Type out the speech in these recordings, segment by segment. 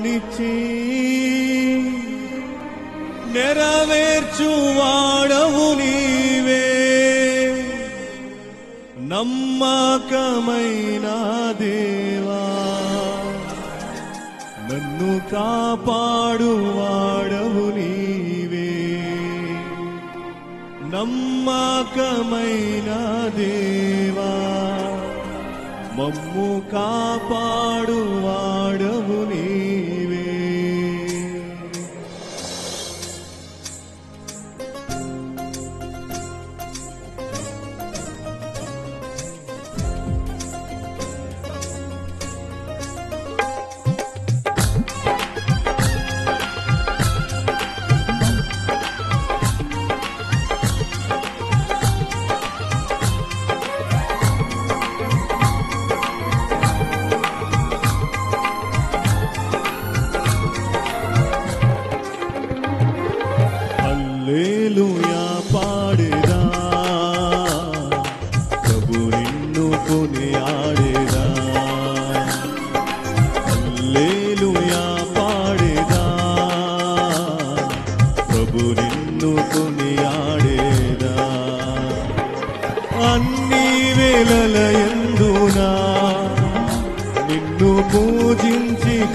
కానిచ్చి నెరవేర్చువాడవు నీవే. నమ్మకమైన దేవా నన్ను కాపాడువాడవు నీవే. నమ్మకమైన దేవా మమ్ము కాపాడువాడు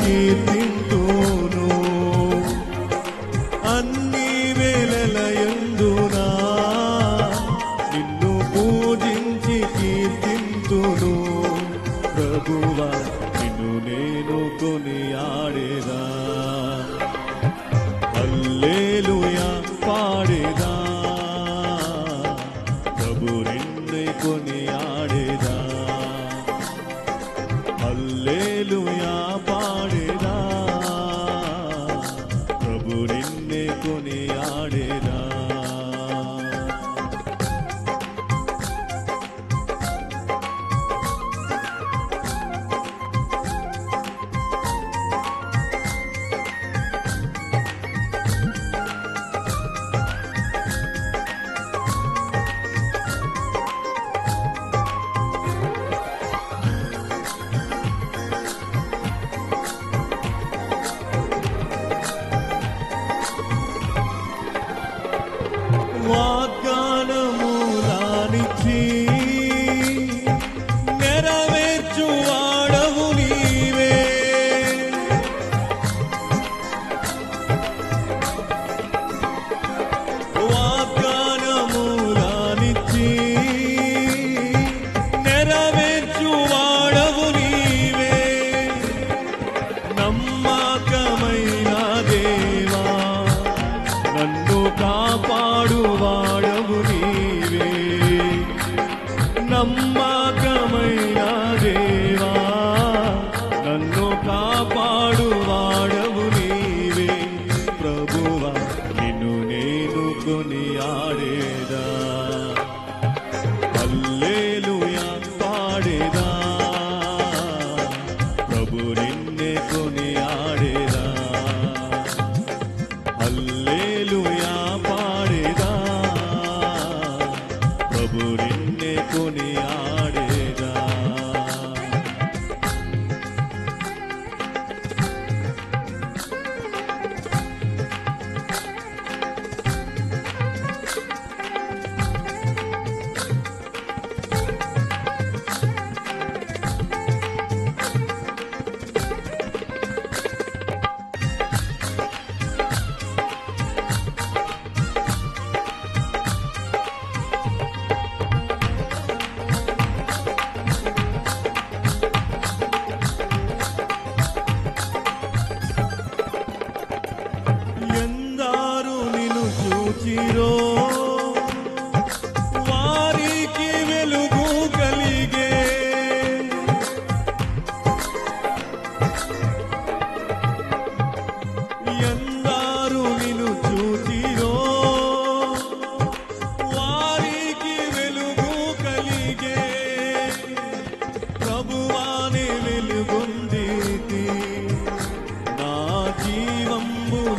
keep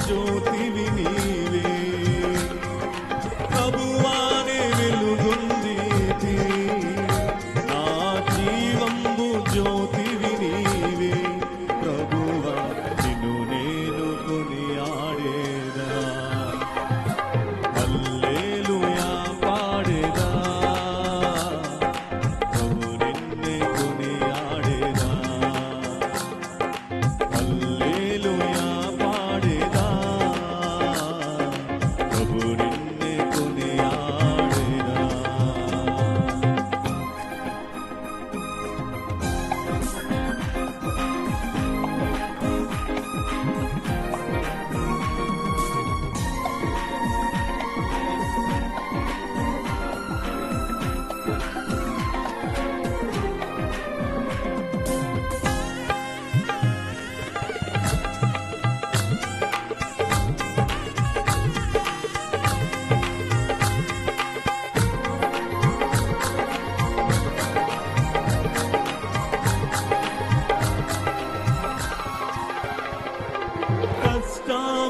ज्योति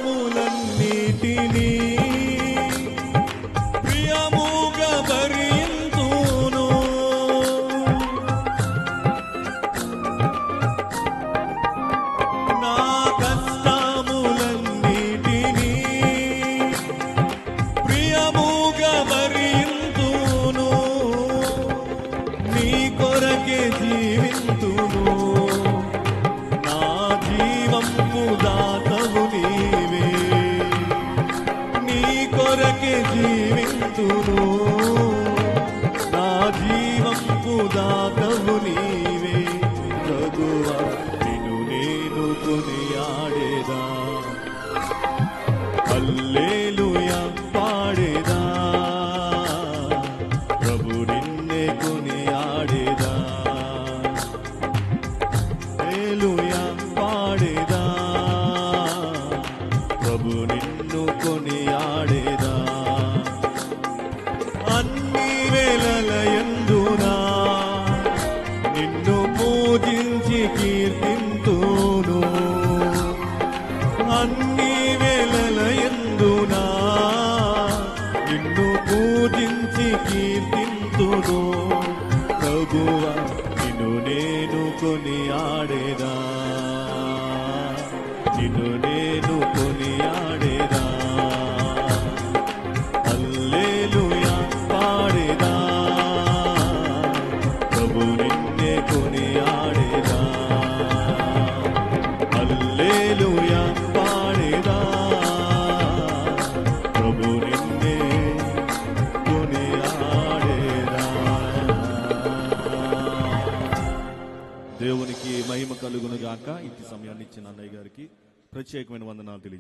పాపములన్నిటినీ ప్రభు నిన్ను కొనియాడేదా? మహిమ కలుగును గాక. ఇంటి సమయాన్ని ఇచ్చిన అన్నయ్య గారికి ప్రత్యేకమైన వందనాలు తెలియజేస్తాను